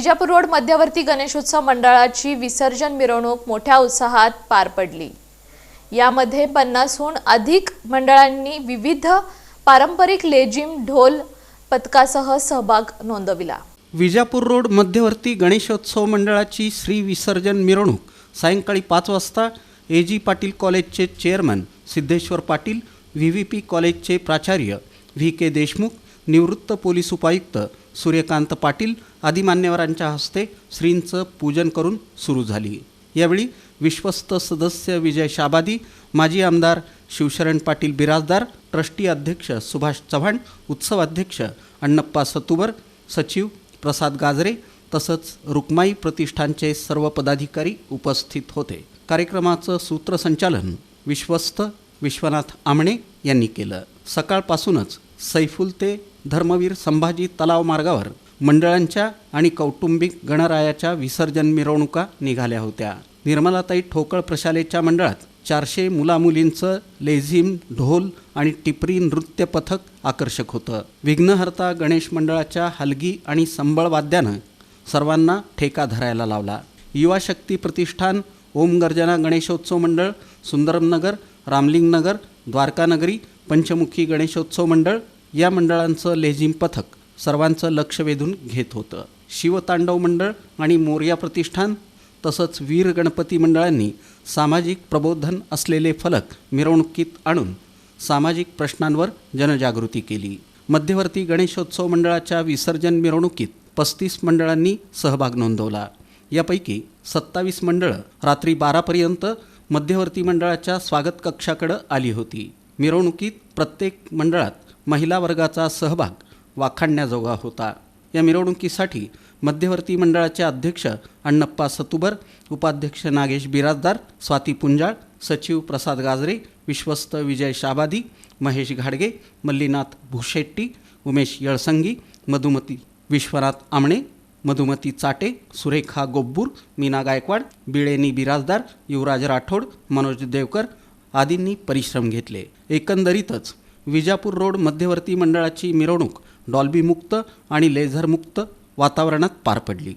Vijapur road मध्यवर्ती गणेशोत्सव मंडळाची विसर्जन मिरवणूक मोठ्या उत्साहात पार पडली. यामध्ये पन्नासहून अधिक मंडळांनी विविध पारंपरिक लेझिम ढोल पथकासह सहभाग नोंदविला. विजापूर रोड मध्यवर्ती गणेशोत्सव मंडळाची श्री विसर्जन मिरवणूक सायंकाळी पाच वाजता ए जी पाटील कॉलेजचे chairman Siddheshwar Patil V V P कॉलेजचे प्राचार्य व्ही के देशमुख निवृत्त पोलीस उपायुक्त सूर्यकांत पाटील आदी मान्यवरांच्या हस्ते श्रींचं पूजन करून सुरू झाली. यावेळी विश्वस्त सदस्य विजय शाबादी माजी आमदार शिवशरण पाटील बिराजदार ट्रस्टी अध्यक्ष सुभाष चव्हाण उत्सवाध्यक्ष अण्णप्पा सतुबर सचिव प्रसाद गाजरे तसंच रुक्माई प्रतिष्ठानचे सर्व पदाधिकारी उपस्थित होते. कार्यक्रमाचं सूत्रसंचालन विश्वस्त विश्वनाथ आमणे यांनी केलं. सकाळपासूनच सैफुल ते धर्मवीर संभाजी तलाव मार्गावर मंडळांच्या आणि कौटुंबिक गणरायाच्या विसर्जन मिरवणुका निघाल्या होत्या. निर्मलाताई ठोकळ प्रशालेच्या मंडळात चारशे मुलामुलींचं लेझिम ढोल आणि टिपरी नृत्य पथक आकर्षक होतं. विघ्नहर्ता गणेश मंडळाच्या हलगी आणि संबळ वाद्यानं सर्वांना ठेका धरायला लावला. युवा शक्ती प्रतिष्ठान ओम गर्जना गणेशोत्सव मंडळ सुंदरमनगर रामलिंगनगर द्वारकानगरी पंचमुखी गणेशोत्सव मंडळ या मंडळांचं लेझिम पथक सर्वांचं लक्ष वेधून घेत होतं. शिवतांडव मंडळ आणि मोर्या प्रतिष्ठान तसंच वीर गणपती मंडळांनी सामाजिक प्रबोधन असलेले फलक मिरवणुकीत आणून सामाजिक प्रश्नांवर जनजागृती केली. मध्यवर्ती गणेशोत्सव मंडळाच्या विसर्जन मिरवणुकीत पस्तीस मंडळांनी सहभाग नोंदवला. यापैकी सत्तावीस मंडळं रात्री बारापर्यंत मध्यवर्ती मंडळाच्या स्वागत कक्षाकडं आली होती. मिरवणुकीत प्रत्येक मंडळात महिला वर्गाचा सहभाग वाखाणण्याजोगा होता. या मिरवणुकीसाठी मध्यवर्ती मंडळाचे अध्यक्ष अण्णप्पा सतुबर उपाध्यक्ष नागेश बिराजदार स्वाती पुंजाळ सचिव प्रसाद गाजरे विश्वस्त विजय शाबादी महेश घाडगे मल्लीनाथ भुशेट्टी उमेश यळसंगी मधुमती विश्वनाथ आमणे मधुमती चाटे सुरेखा गोब्बूर मीना गायकवाड बिळेनी बिराजदार युवराज राठोड मनोज देवकर आदींनी परिश्रम घेतले. एकंदरीतच विजापूर रोड मध्यवर्ती मंडळाची मिरवणूक डॉल्बीमुक्त आणि लेझरमुक्त वातावरणात पार पडली.